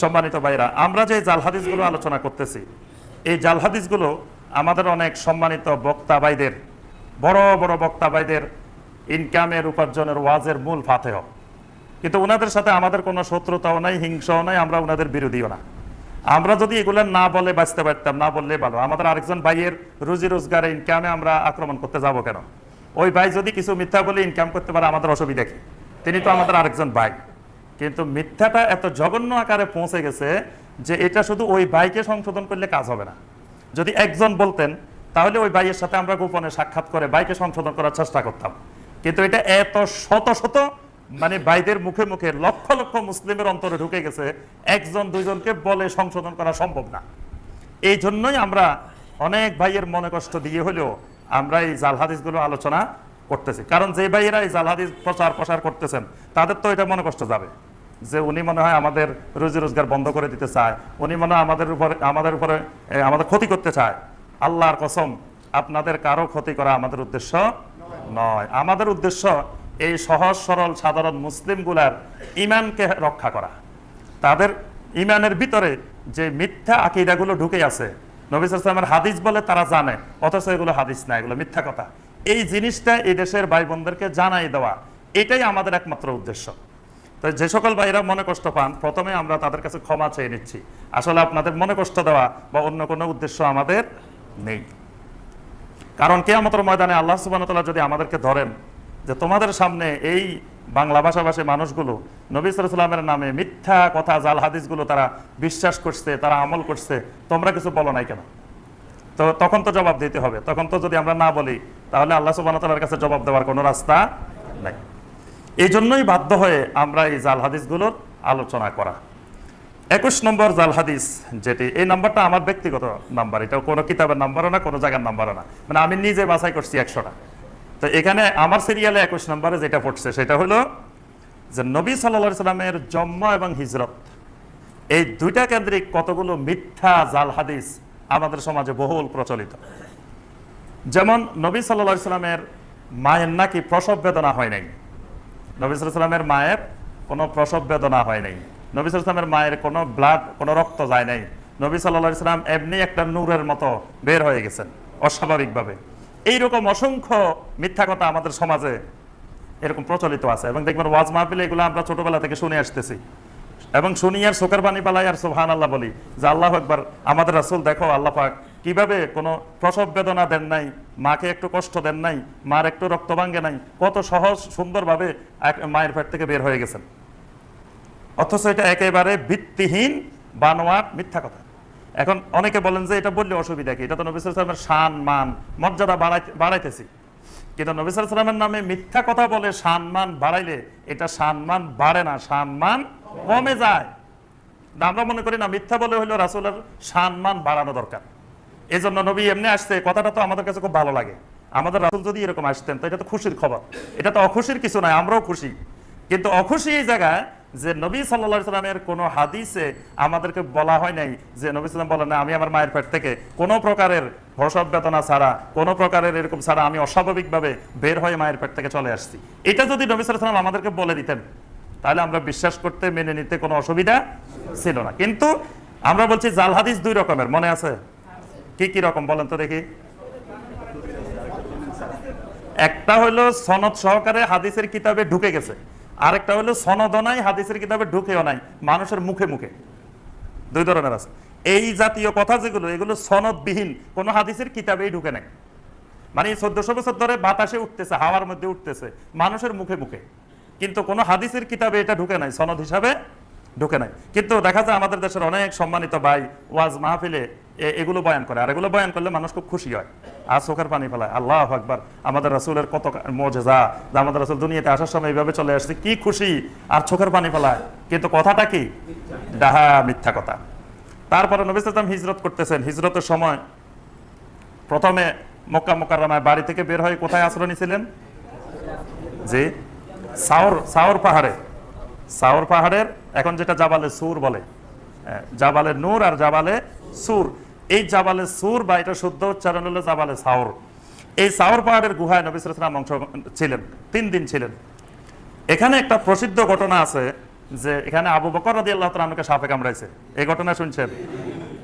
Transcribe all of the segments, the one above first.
সম্মানিত ভাইরা আমরা যে জাল হাদিসগুলো আলোচনা করতেছি, এই জাল হাদিসগুলো আমাদের অনেক সম্মানিত বক্তা ভাইদের, বড় বড় বক্তা ভাইদের ইনকামের উপার্জনের ওয়াজের মূল ফাতেহ। কিন্তু ওনাদের সাথে আমাদের কোনো শত্রুতাও নাই, হিংসাও নাই, আমরা ওনাদের বিরোধীও না। আমরা যদি এগুলো না বলে বাঁচতে পারতাম, না বললে ভালো। আমাদের আরেকজন ভাইয়ের রুজি রোজগারে ইনকামে আমরা আক্রমণ করতে যাব কেন? ওই ভাই যদি কিছু মিথ্যা বলে ইনকাম করতে পারে, আমাদের অসুবিধা কি? তিনি তো আমাদের আরেকজন ভাই। কিন্তু মিথ্যাটা এত জঘন্য আকারে পৌঁছে গেছে যে এটা শুধু ওই ভাইকে সংশোধন করলে কাজ হবে না। যদি একজন বলতেন, তাহলে ওই ভাইয়ের সাথে আমরা গোপনে সাক্ষাৎ করে ভাইকে সংশোধন করার চেষ্টা করতাম। কিন্তু এটা এত শত শত মানে ভাইদের মুখে মুখে লক্ষ লক্ষ মুসলিমের অন্তরে ঢুকে গেছে, একজন দুইজনকে বলে সংশোধন করা সম্ভব না। এই জন্যই আমরা অনেক ভাইয়ের মনে কষ্ট দিয়ে হলেও আমরা এই জাল হাদিসগুলো আলোচনা করতেছি। কারণ যে ভাইয়েরা এই জাল হাদিস প্রচার প্রসার করতেছেন, তাদের তো এটা মনে কষ্ট যাবে। যে উনি মনে হয় আমাদের রুজি রোজগার বন্ধ করে দিতে চায়, উনি মনে হয় আমাদের উপরে আমাদের উপরে আমাদের ক্ষতি করতে চায়। আল্লাহর কসম, আপনাদের কারও ক্ষতি করা আমাদের উদ্দেশ্য নয়। আমাদের উদ্দেশ্য এই সহজ, সরল, সাধারণ মুসলিমগুলার ইমানকে রক্ষা করা। তাদের ইমানের ভিতরে যে মিথ্যা আকিদাগুলো ঢুকে আছে, নবী সালামের হাদিস বলে তারা জানে, অথচ এগুলো হাদিস না, এগুলো মিথ্যা কথা। এই জিনিসটা এই দেশের ভাই বোনদেরকে জানাই দেওয়া, এটাই আমাদের একমাত্র উদ্দেশ্য। তো যে সকল ভাইরা মনে কষ্ট পান, প্রথমে আমরা তাদের কাছে ক্ষমা চেয়ে নিচ্ছি। আসলে আপনাদের মনে কষ্ট দেওয়া বা অন্য কোনো উদ্দেশ্য আমাদের নেই। কারণ কেয়ামতের ময়দানে আল্লাহ সুবাহতাল্লাহ যদি আমাদেরকে ধরেন যে তোমাদের সামনে এই বাংলা ভাষাভাষী মানুষগুলো নবী নামে মিথ্যা কথা, জাল হাদিসগুলো তারা বিশ্বাস করছে, তারা আমল করছে, তোমরা কিছু বলো নাই কেন? তো তখন তো জবাব দিতে হবে। তখন তো যদি আমরা না বলি তাহলে আল্লাহ সুবাহতাল্লাহর কাছে জবাব দেওয়ার কোনো রাস্তা নাই। এই জন্যই বাধ্য হয়ে আমরা এই জাল হাদিসগুলোর আলোচনা করা। একুশ নম্বর জাল হাদিস যেটি, এই নাম্বারটা আমার ব্যক্তিগত নাম্বার এটা কোনো কিতাবের নাম্বারও না, কোনো জায়গার নাম্বারও না। মানে আমি নিজে বাছাই করছি একশোটা। তো এখানে আমার সিরিয়ালে একুশ নম্বরে যেটা পড়ছে, সেটা হলো যে নবী সাল্লা সাল্লামের জন্ম এবং হিজরত, এই দুইটা কেন্দ্রিক কতগুলো মিথ্যা জাল হাদিস আমাদের সমাজে বহুল প্রচলিত। যেমন নবী সাল্লা সাল্লামের মায়ের নাকি প্রসব বেদনা হয় নাই? নবী সাল্লামের মায়ের কোনো প্রসব বেদনা হয় নাই। নবী সাল্লামের মায়ের কোনো ব্লাড কোনো রক্ত যায় নাই। নবী সাল্লা সাল্লাম এমনি একটা নূরের মতো বের হয়ে গেছেন, অস্বাভাবিকভাবে। এইরকম অসংখ্য মিথ্যা কথা আমাদের সমাজে এরকম প্রচলিত আছে। এবং দেখবেন ওয়াজ মাহফিলে এগুলো আমরা ছোটবেলা থেকে শুনে আসতেছি। এবং শুনি আর চোখের পানি পালাই আর সোহান আল্লাহ বলি যে আল্লাহ একবার আমাদের রাসুল দেখো, আল্লাহ পাক কীভাবে কোনো প্রসব বেদনা দেন নাই, মাকে একটু কষ্ট দেন নাই, মার একটু রক্ত ভাঙ্গে নাই, কত সহজ সুন্দরভাবে মায়ের পেট থেকে বের হয়ে গেছেন। অথচ এটা একেবারে ভিত্তিহীন, বানোয়াট, মিথ্যা কথা। এখন অনেকে বলেন যে এটা বললে অসুবিধা কি? এটা তো নবী সালামের শান, মান, মর্যাদা বাড়াই বাড়াইতেছি। কিন্তু নবী সালামের নামে মিথ্যা কথা বলে সম্মান বাড়াইলে এটা সম্মান বাড়ে না সম্মান কমে যায়। আমরা মনে করি না, মিথ্যা বলে হলো রাসুলের সম্মান বাড়ানো দরকার। এই জন্য নবী এমনি আসছে, কথাটা তো আমাদের কাছে খুব ভালো লাগে। আমাদের রাসুল যদি এরকম আসতেন, তো এটা তো খুশির খবর। এটা তো অখুশির কিছু নয়, আমরাও খুশি। কিন্তু অখুশি এই জায়গায় যে নবী সাল্লা সাল্লামের কোনো হাদিসে আমাদেরকে বলা হয় নাই যে নবী সাল্লাম বলেন, না, আমি আমার মায়ের পেট থেকে কোনো প্রকারের প্রসব বেদনা ছাড়া, কোনো প্রকারের এরকম ছাড়া আমি অস্বাভাবিকভাবে বের হয়ে মায়ের পেট থেকে চলে আসছি। এটা যদি নবী সাল্লাম আমাদেরকে বলে দিতেন, তাহলে আমরা বিশ্বাস করতে, মেনে নিতে কোনো অসুবিধা ছিল না। কিন্তু আমরা বলছি, জাল হাদিস দুই রকমের, মনে আছে? কি কি রকম বলেন তো দেখি। একটা হলো সনদ সহকারে হাদিসের কিতাবে ঢুকে গেছে, আরেকটা হলো সনদ নাই, হাদিসের কিতাবে ঢুকেও নাই, মানুষের মুখে মুখে। দুই ধরনের আছে। এই জাতীয় কথা যেগুলো, এগুলো সনদবিহীন, কোনো হাদিসের কিতাবেই ঢুকে নাই। মানে চোদ্দশো বছর ধরে বাতাসে উঠতেছে, হাওয়ার মধ্যে উঠতেছে, মানুষের মুখে মুখে। কিন্তু কোনো হাদিসের কিতাবে এটা ঢুকে নাই, সনদ হিসাবে ঢুকে নাই। কিন্তু দেখা যায় আমাদের দেশের অনেক সম্মানিত ভাই ওয়াজ মাহফিলে এগুলো বয়ান করে। আর এগুলো বয়ান করলে মানুষ খুব খুশি হয়। আর চোখের পানি ফেলায়। আল্লাহ আকবার। আমাদের রাসুলের কত মজেজা। আমাদের রাসুল দুনিয়াতে আসার সময় এইভাবে চলে আসছে কি খুশি। আর চোখের পানি ফেলায়। কিন্তু কথাটা কি? ডাহা মিথ্যা কথা। তারপরে নবী সাল্লাম হিজরত করতেছেন। হিজরতের সময় প্রথমে মক্কা মোকাররমায় বাড়ি থেকে বের হয়ে কোথায় আশ্রয় নিয়েছিলেন যে সাওর সাওর পাহাড়ে। সাওর পাহাড়ের এখন যেটা জাবালে সুর বলে। হ্যাঁ, জাবালে নূর আর জাবালে সুর। এই জাবালে সুর বা এটা শুদ্ধ উচ্চারণ হলো জাবালে সাওর এই সাওর পাহাড়ের গুহায় নবী সালাম অংশ ছিলেন, তিন দিন ছিলেন। এখানে একটা প্রসিদ্ধ ঘটনা আছে যে এখানে আবু বকর রাদি আল্লাহ তালকে সাপে কামড়াইছে। এই ঘটনা শুনছেন?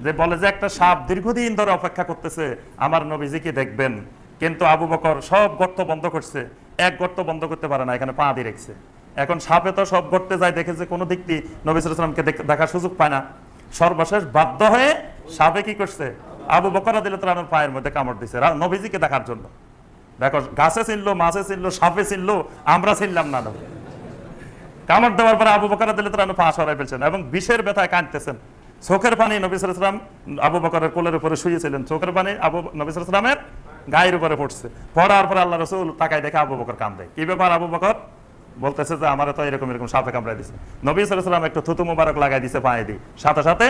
যে বলে যে একটা সাপ দীর্ঘদিন ধরে অপেক্ষা করতেছে, আমার নবীজিকে দেখবেন? কিন্তু আবু বকর সব গর্ত বন্ধ করছে, এক গর্ত বন্ধ করতে পারে না, এখানে পা দিয়ে রেখেছে। এখন সাপে তো সব গর্তে যায় দেখেছে কোনো দিক দিয়ে নবী সালামকে দেখার সুযোগ পায় না। সর্বশেষ বাধ্য হয়ে সাপে কি করছে? আবু বকর দিল পায়ের মধ্যে কামড় দিছে। নবীজিকে দেখার জন্য। দেখো, গাছে চিনলো, মাছে চিনলো, সাপে চিনলো, আমরা চিনলাম না কামড় দেওয়ার পরে আবু বকর দিলে তারা পা সরাই ফেলছেন এবং বিষের ব্যথায় কাঁদতেছেন। চোখের পানি নবী সালাম আবু বকরের কোলের উপরে শুয়েছিলেন চোখের পানি আবু নবী সালামের গায়ের উপরে পড়ছে। পড়ার পরে আল্লাহ রসুল তাকায় দেখে আবু বকর কান্দে কি ব্যাপার আবু বকর? বলতেছে যে, আমার তো এরকম এরকম সাপে কামড়াই দিছে। নবী সালাম একটু থুতু মুবারক লাগাই দিছে পায়ে দিয়ে। সাথে সাথে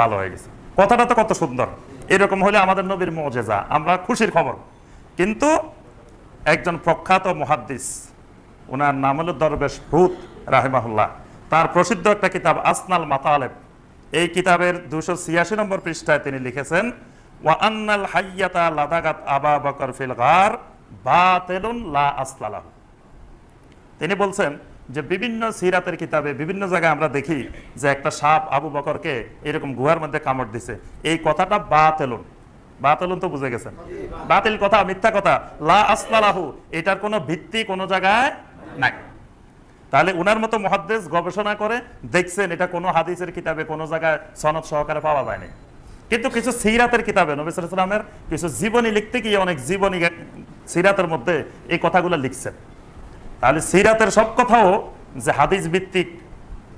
ভালো হয়ে গেছে। কথাটা তো কত সুন্দর। এরকম হলে আমাদের নবীর মজেজা, আমরা খুশির খবর। কিন্তু একজন প্রখ্যাত মহাদ্দিস ওনার নাম হলো দরবেশ হুত রাহেমাহুল্লাহ। তার প্রসিদ্ধ একটা কিতাব, আসনাল মাতালেব। এই কিতাবের দুশো ছিয়াশি নম্বর পৃষ্ঠায় তিনি লিখেছেন, ওয়া আন্নাল হাইয়াতা লাদাগাত আবা বকর ফিল গার বাতিলুন লা তিনি বলছেন যে, বিভিন্ন সিরাতের কিতাবে বিভিন্ন জায়গায় আমরা দেখি যে একটা সাপ আবু বকরকে এরকম গুহার মধ্যে কামড় দিছে। এই কথাটা বাতেলুন। বাতেলুন তো বুঝে গেছেন। বাতিল কথা, মিথ্যা কথা। লা আসলালাহু এটার কোনো ভিত্তি কোনো জায়গায় নাই। তাহলে উনার মতো মহাদ্দেশ গবেষণা করে দেখছেন এটা কোনো হাদিসের কিতাবে, কোনো জায়গায় সনদ সহকারে পাওয়া যায়নি। কিন্তু কিছু সিরাতের কিতাবে, নবী সালামের কিছু জীবনী লিখতে গিয়ে অনেক জীবনী সিরাতের মধ্যে এই কথাগুলো লিখছেন। তাহলে সিরাতের সব কথাও যে হাদিস ভিত্তিক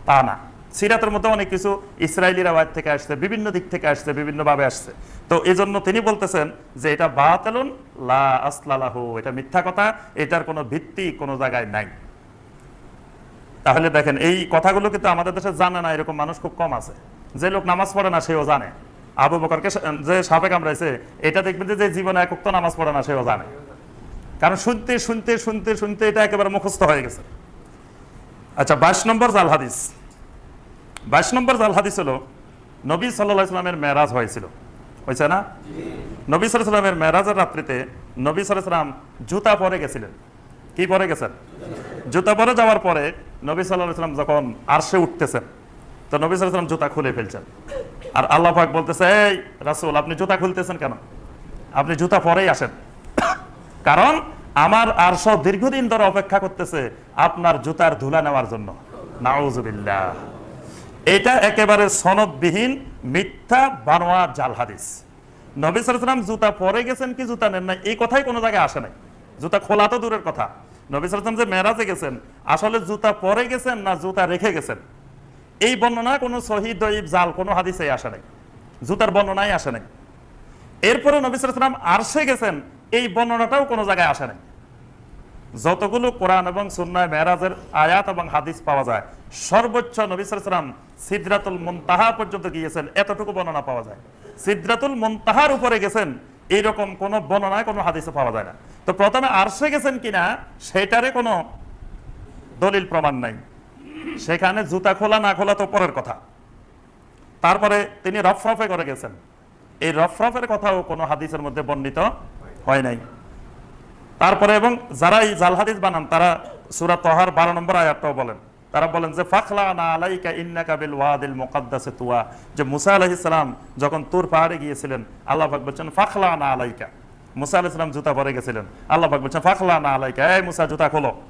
তা না। সিরাতের মধ্যে অনেক কিছু ইসরায়েলি রাওয়ায় থেকে আসছে, বিভিন্ন দিক থেকে আসছে, বিভিন্নভাবে আসছে। তো এই জন্য তিনি বলতেছেন যে এটা বাতেলুন, লা আসলালাহু এটা মিথ্যা কথা, এটার কোনো ভিত্তি কোনো জায়গায় নাই। তাহলে দেখেন, এই কথাগুলো কিন্তু আমাদের দেশে জানে না, এরকম মানুষ খুব কম আছে। যে লোক নামাজ পড়ে না, সেও জানে। আবু বকরকে যে সাপে কামড়াইছে এটা দেখবেন যে যে জীবনে একক তো নামাজ পড়ে না, সেও জানে। কারণ শুনতে শুনতে শুনতে শুনতে এটা একেবারে মুখস্থ হয়ে গেছে। আচ্ছা বাইশ নম্বর জাল হাদিস। বাইশ নম্বর জাল হাদিস হলো নবী সাল্লাহ ইসলামের মেরাজ হয়েছিল। হয়েছে না? নবী সাল্লাহ সাল্লামের মেরাজের রাত্রিতে নবী সাল্লাহ সাল্লাম জুতা পরে গেছিলেন। কি পরে গেছেন? জুতা পরে যাওয়ার পরে নবী সাল্লাহ সাল্লাম যখন আরশে উঠতেছেন তো নবী সাল্লাহ সাল্লাম জুতা খুলে ফেলছেন। আর আল্লাহ পাক বলতেছে এই রাসূল আপনি জুতা খুলতেছেন কেন? আপনি জুতা পরেই আসেন। কারণ আমার আরশ দীর্ঘদিন ধরে অপেক্ষা করতেছে আপনার জুতার ধুলা নেওয়ার জন্য। নাউজুবিল্লাহ এটা একেবারে সনদবিহীন মিথ্যা বানোয়া জাল হাদিস। নবী সালাম জুতা পরে গেছেন কি জুতা নেন নাই? এই কথাই কোনো জায়গায় আসে নাই। জুতা খোলা তো দূরের কথা। নবী সালাম যে মেরাজে গেছেন, আসলে জুতা পরে গেছেন না জুতা রেখে গেছেন? এই বর্ণনা কোনো শহীদ দইব জাল কোনো হাদিসে আসে নাই। জুতার বর্ণনাই আসে নাই। এরপরে নবী সালাম আরশে গেছেন, এই বর্ণনাটাও কোনো জায়গায় আসে নাই। যতগুলো কোরআন এবং সুন্নায় মেরাজের আয়াত এবং হাদিস পাওয়া যায়, সর্বোচ্চ নবী সালাম সিদ্রাতুল মুনতাহা পর্যন্ত গিয়েছেন, এতটুকু বর্ণনা পাওয়া যায়। সিদ্রাতুল মুনতাহার উপরে গেছেন, এইরকম কোন বর্ণনায় কোনো হাদিসে পাওয়া যায় না। তো প্রথমে আরশে গেছেন কিনা, সেটারে কোনো দলিল প্রমাণ নাই। সেখানে জুতা খোলা না খোলা তো পরের কথা। তারপরে তিনি রফরফে করে গেছেন। এই রফরফের কথাও কোনো হাদিসের মধ্যে বর্ণিত হয় নাই। তারপরে এবং যারা এই জাল হাদিস বানান, তারা সুরা তহার বারো নম্বর আয়াতটাও বলেন। তারা বলেন যে, ফাখলা না আলাইকা ইন্না কাবিল ওয়াদিল মুকাদ্দাসে তুয়া। যে, মুসা আলাইহিস সালাম যখন তুর পাহাড়ে গিয়েছিলেন, আল্লাহ পাক বলছেন, ফাখলা না আলাইকা। মুসা আলাইহিস সালাম জুতা পরে গেছিলেন। আল্লাহ পাক বলছেন, ফাখলা না আলাইকা। এই মুসা, জুতা খোলো।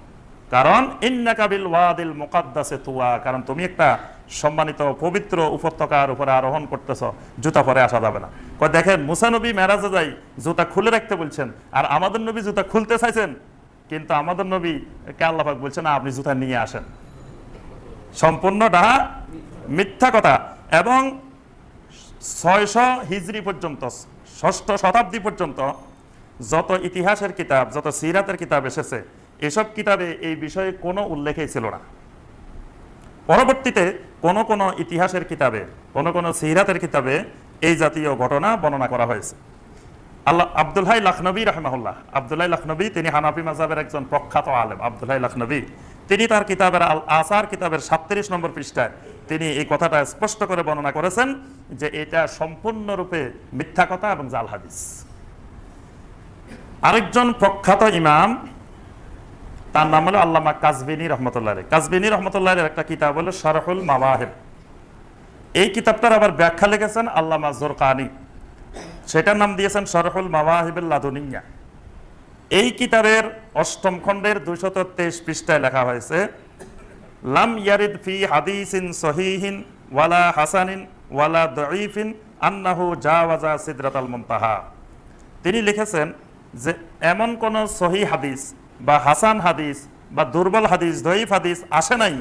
কারণ, ইন্নাকা বিল ওয়াদিল মুকাদ্দাসে তুয়া। কারণ, তুমি একটা সম্মানিত পবিত্র উপত্যকার উপরে আরোহণ করতেছ, জুতা পরে আসা যাবে না। কয়, দেখেন, মুসা নবী মেরাজে যাই, জুতা খুলে রাখতে বলছেন, আর আমাদের নবী জুতা খুলতে চাইছেন, কিন্তু আমাদের নবী কে আল্লাহ পাক বলছেন, না, আপনি জুতা নিয়ে আসেন। সম্পূর্ণটা মিথ্যা কথা। এবং ছয়শো হিজরি পর্যন্ত, ষষ্ঠ শতাব্দী পর্যন্ত, যত ইতিহাসের কিতাব, যত সিরাতের কিতাব এসেছে, এসব কিতাবে এই বিষয়ে কোনো উল্লেখই ছিল না। পরবর্তীতে কোন কোন ইতিহাসের কিতাবে, কোন কোন সিরাতের কিতাবে এই জাতীয় ঘটনা বর্ণনা করা হয়েছে। আল্লাহ আব্দুল্লাহ লখনবী রহমাহুল্লাহ, আব্দুল্লাহ লখনবী তিনি হানাফি মাজাবের একজন প্রখ্যাত আলেম, আব্দুল্লাহ লখনবী। তিনি তার কিতাবের আল আসার কিতাবের সাতত্রিশ নম্বর পৃষ্ঠায় তিনি এই কথাটা স্পষ্ট করে বর্ণনা করেছেন যে এটা সম্পূর্ণরূপে মিথ্যা কথা এবং জাল হাদিস। আরেকজন প্রখ্যাত ইমাম তার নাম হলো আল্লামা কাজবিনী রহমতুল্লাহ। কাজবিনী রহমতুল্লাহ একটা কিতাব হলো শারহুল মাওয়াহিব। এই কিতাবটার আবার ব্যাখ্যা লিখেছেন আল্লামা জোরকানি। সেটার নাম দিয়েছেন শারহুল মাওয়াহিবুল লাদুনিয়া। এই কিতাবের অষ্টম খণ্ডের দুইশত তেইশ পৃষ্ঠায় লেখা হয়েছে, লাম ইয়ারিদ ফি হাদিসিন সহিহিন ওয়ালা হাসানিন ওয়ালা দঈফিন আন্নাহু জাওয়াজা সিদরাতাল মুনতাহা। তিনি লিখেছেন যে, এমন কোন সহি হাদিস বা হাসান হাদিস বা দুর্বল হাদিস দঈফ হাদিস আসে নাই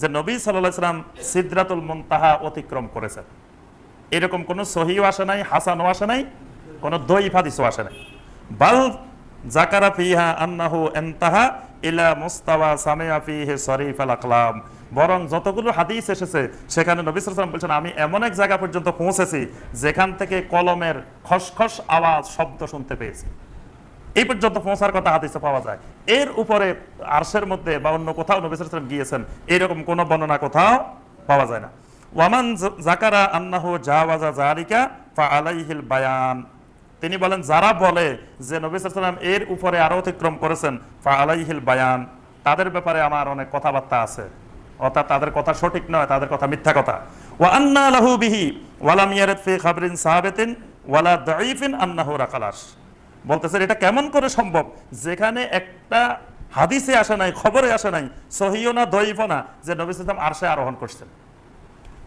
যে নবী আলাইহি সাল্লাম সিদরাতুল মুনতাহা অতিক্রম করেছেন। এরকম কোনো সহিও আসে নাই, হাসানও আসে নাই, কোনো দঈফ হাদিসও আসে নাই। বাল জাকারা ফিহা আন্নাহু এনতাহা ইলা মুস্তাওয়া সামিয়া ফিহি শরীফ আল আকলাম। বরং যতগুলো হাদিস এসেছে, সেখানে নবী আলাইহি বলছেন, আমি এমন এক জায়গা পর্যন্ত পৌঁছেছি যেখান থেকে কলমের খসখস আওয়াজ, শব্দ শুনতে পেয়েছি। এই পর্যন্ত পৌঁছার কথা হাদিসে পাওয়া যায়। এর উপরে আরশের মধ্যে বা অন্য কোথাও নবী গিয়েছেন, এরকম কোনো বর্ণনা কোথাও পাওয়া যায় না। ওয়ামান জাকারা আন্নাহু জাওয়াজা জালিকা ফা আলাইহিল বায়ান। তিনি বলেন, যারা বলে যে নবী ওয়াসাল্লাম এর উপরে আরও অতিক্রম করেছেন ফা আলাইহিল বায়ান, তাদের ব্যাপারে আমার অনেক কথাবার্তা আছে। অর্থাৎ তাদের কথা সঠিক নয়, তাদের কথা মিথ্যা কথা। ওয়া আন্না লাহু বিহি, ওয়ালাম ইয়ারিদ ফি খাবরিন সাহাবেতিন ওয়ালা দাঈফিন আন্নাহু রাকালাস বলতেছেন এটা কেমন করে সম্ভব? যেখানে একটা হাদিসে আসে নাই, খবরে আসে নাই, সহিও না দইফ না, যে নবী সাল্লাম আরশে আরোহণ করছেন।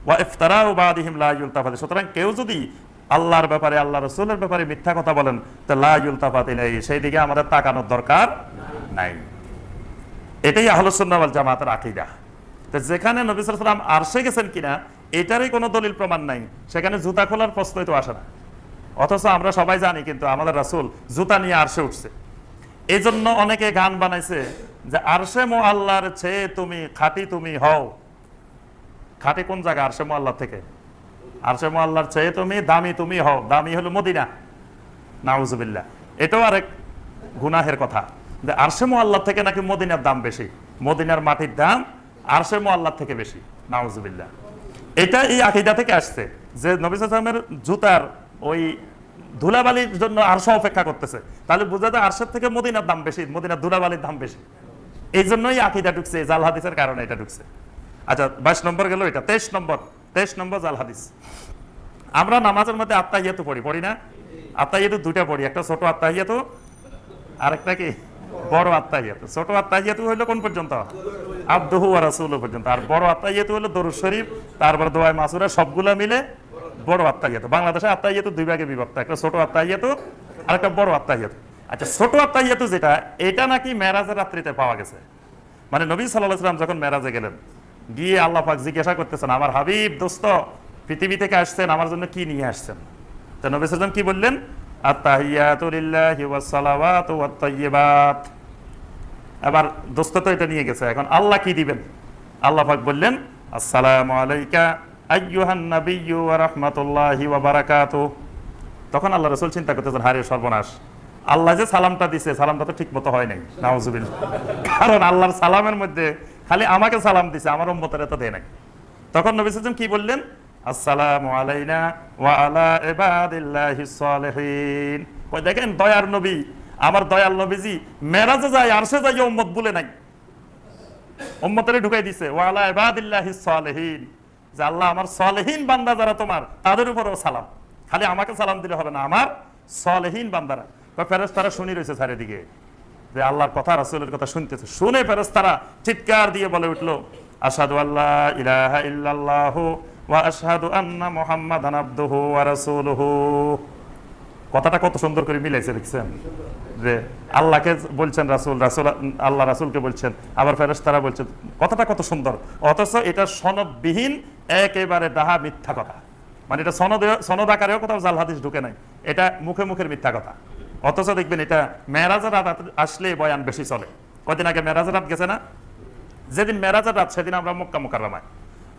ওয়া ইফতারা ও বাদিহিম লা ইউলতাফাত। সুতরাং কেউ যদি আল্লাহর ব্যাপারে আল্লাহ রসুলের ব্যাপারে মিথ্যা কথা বলেন, তো লা ইউলতাফাত নেই সেই দিকে আমাদের তাকানোর দরকার নাই। এটাই আহলুসুন্নাহ ওয়াল জামাতের আকীদা। তো যেখানে নবী ওয়াসাল্লাম আরশে গেছেন কিনা, এটারই কোনো দলিল প্রমাণ নাই। সেখানে জুতা খোলার প্রশ্নই তো আসে না। অথচ আমরা সবাই জানি কিন্তু আমাদের রাসূল জুতা নিয়ে আরশে উঠছে। এই জন্য অনেকে গান বানাইছে যে আরশে মো আল্লাহর চেয়ে তুমি খাঁটি তুমি হও। খাটি কোন জায়গা? আরশে মো আল্লাহ থেকে। আরশে মো আল্লাহর চেয়ে তুমি দামি তুমি হও। দামি হলো মদিনা। নাউজুবিল্লাহ। এটাও আরেক গুনাহের কথা যে আরশে মো আল্লাহ থেকে নাকি মদিনার দাম বেশি। মদিনার মাটির দাম আরশে মো আল্লাহ থেকে বেশি। নাউজুবিল্লাহ। এটা এই আকিদা থেকে আসছে যে নবী সালামের জুতার ওই ধুলাবালির জন্য আরশা অপেক্ষা করতেছে। তাহলে বোঝা যায় আরশের থেকে মদিনার দাম বেশি, মদিনার ধুলাবালির দাম বেশি। এই জন্যই আকিদা ঢুকছে, জাল হাদিসের কারণে এটা ঢুকছে। আচ্ছা বাইশ নম্বর গেল এটা, তেইশ নম্বর তেইশ নম্বর জাল হাদিস। আমরা নামাজের মধ্যে আত্মাহিয়াতু পড়ি পড়ি না? আত্মাহিয়াতু দুইটা পড়ি, একটা ছোট আত্মাহিয়াতু আরেকটা কি? বড় আত্মাহিয়াতু ছোট আত্মাহিয়াতু হইল কোন পর্যন্ত? আব্দুহু আর রাসূল পর্যন্ত। আর বড় আত্মা আত্মাহিয়াতু হলো দরুদ শরীফ, তারপর দোয়ায় মাসুরা, সবগুলা মিলে বড় আত্মাহিয়াতু বাংলাদেশে আত্মাহিয়াতু দুই ভাগে বিভক্ত। একটা ছোট আত্মাহিয়াতু আর একটা বড় আত্মাহিয়াতু আচ্ছা ছোট আত্মাহিয়াতু যেটা, এটা নাকি মেরাজের রাত্রিতে পাওয়া গেছে। মানে নবী আলাইহি সাল্লাম যখন মেরাজে গেলেন, গিয়ে আল্লাহ পাক জিজ্ঞাসা করতেছেন, আমার হাবিব, দোস্ত, পৃথিবী থেকে আসছেন, আমার জন্য কি নিয়ে আসছেন? তো নবী সাল্লাম কি বললেন? এবার দোস্ত তো এটা নিয়ে গেছে, এখন আল্লাহ কি দিবেন? আল্লাহ পাক বললেন, আসসালামু আলাইকা আইয়ুহান ওয়া রাহমাতুল্লাহি ওয়া বারাকাতুহু। তখন আল্লাহ রসুল চিন্তা করতেছেন হারে সর্বনাশ। আল্লাহ যে সালামটা দিছে, সালামটা তো ঠিক মতো হয় নাই। নাউজুবিল্লাহ। কারণ আল্লাহর সালামের মধ্যে খালি আমাকে সালাম দিছে, আমার উম্মতের এত দেয় নাই। তখন নবী সাল্লাম কি বললেন? আসসালামু আলাইনা ওয়া আলা ইবাদিল্লাহিস সালিহিন। কই দেখেন দয়ার নবী, আমার দয়াল নবীজি মেরাজে যায়, আরশে যায় উম্মত বলে নাই। উম্মতের ঢুকাই দিছে ওয়ালা ইবাদিল্লাহিস সালিহিন। যে আল্লাহ আমার সালেহীন বান্দা যারা তোমার, তাদের উপরেও সালাম। খালি আমাকে সালাম দিলে হবে না, আমার সলেহীন বান্দারা। ফেরেস্তারা শুনি রয়েছে চারিদিকে। যে আল্লাহর কথা, রাসূলের কথা শুনতেছে। শুনে ফেরেস্তারা চিৎকার দিয়ে বলে উঠল আসাদু আল্লাহ ইলাহা ইল্লাল্লাহু ওয়া আশহাদু আন্না মুহাম্মাদান আবদুহু ওয়া রাসূলুহু। কথাটা কত সুন্দর করে মিলাইছে, দেখছেন? যে আল্লাহকে বলছেন রাসুল রাসুল, আল্লাহ রাসুলকে বলছেন। আবার ফেরেশতারা বলছেন কথাটা কত সুন্দর। অথচ এটা সনদবিহীন, একেবারে ডাহা মিথ্যা কথা। মানে এটা সনদ সনদ আকারেও কোথাও জাল হাদিস ঢুকে নাই। এটা মুখে মুখের মিথ্যা কথা। অথচ দেখবেন এটা মেরাজের রাত আসলে বয়ান বেশি চলে। কদিন আগে মেরাজের রাত গেছে না? যেদিন মেরাজের রাত, সেদিন আমরা মক্কা মোকাররমায়।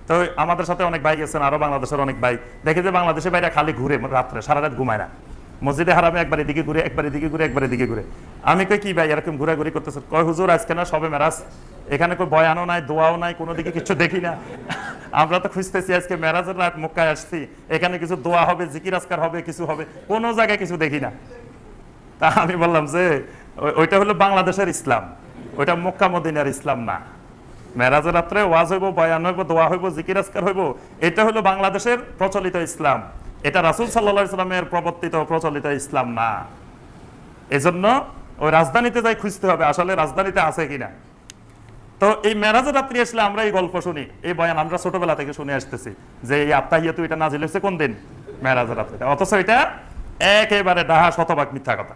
তো আমাদের সাথে অনেক ভাই গেছেন, আরও বাংলাদেশের অনেক ভাই। দেখে যে বাংলাদেশের বাইরে খালি ঘুরে রাত্রে, সারা রাত ঘুমায় না। মসজিদে হারামে একবার এদিকে ঘুরে, একবার এদিকে ঘুরে, একবার এদিকে ঘুরে। আমি কই, কি ভাই, এরকম ঘুরাঘুরি করতেছে? কয়, হুজুর, আজকে না সবে মেরাজ। এখানে কোনো বয়ানও নাই, দোয়াও নাই, কোনো দিকে কিছু দেখি না। আমরা তো খুঁজতেছি আজকে মেরাজের রাত, মক্কায় আসছি। এখানে কিছু দোয়া হবে, জিকির আজকার হবে, কিছু হবে, কোনো জায়গায় কিছু দেখি না। তা আমি বললাম যে ওইটা হলো বাংলাদেশের ইসলাম। ওইটা মক্কা মদিনার ইসলাম না। মেরাজের রাত্রে ওয়াজ হইব, বয়ান হইব, দোয়া হইব, জিকির আজকার হইব, এটা হলো বাংলাদেশের প্রচলিত ইসলাম। এটা রাসুল সাল্লা ইসলামের প্রবর্তিত প্রচলিত ইসলাম না। এজন্য ওই রাজধানীতে যাই খুঁজতে হবে, আসলে রাজধানীতে আছে কিনা। তো এই মেরাজের রাত্রি আসলে আমরা এই গল্প শুনি, এই বয়ান আমরা ছোটবেলা থেকে শুনে আসতেছি যে এই আত্মাহিয়াতু এটা নাজিল হয়েছে কোন দিন? মেরাজ রাত্রিতে। অথচ এটা একেবারে ডাহা শতভাগ মিথ্যা কথা।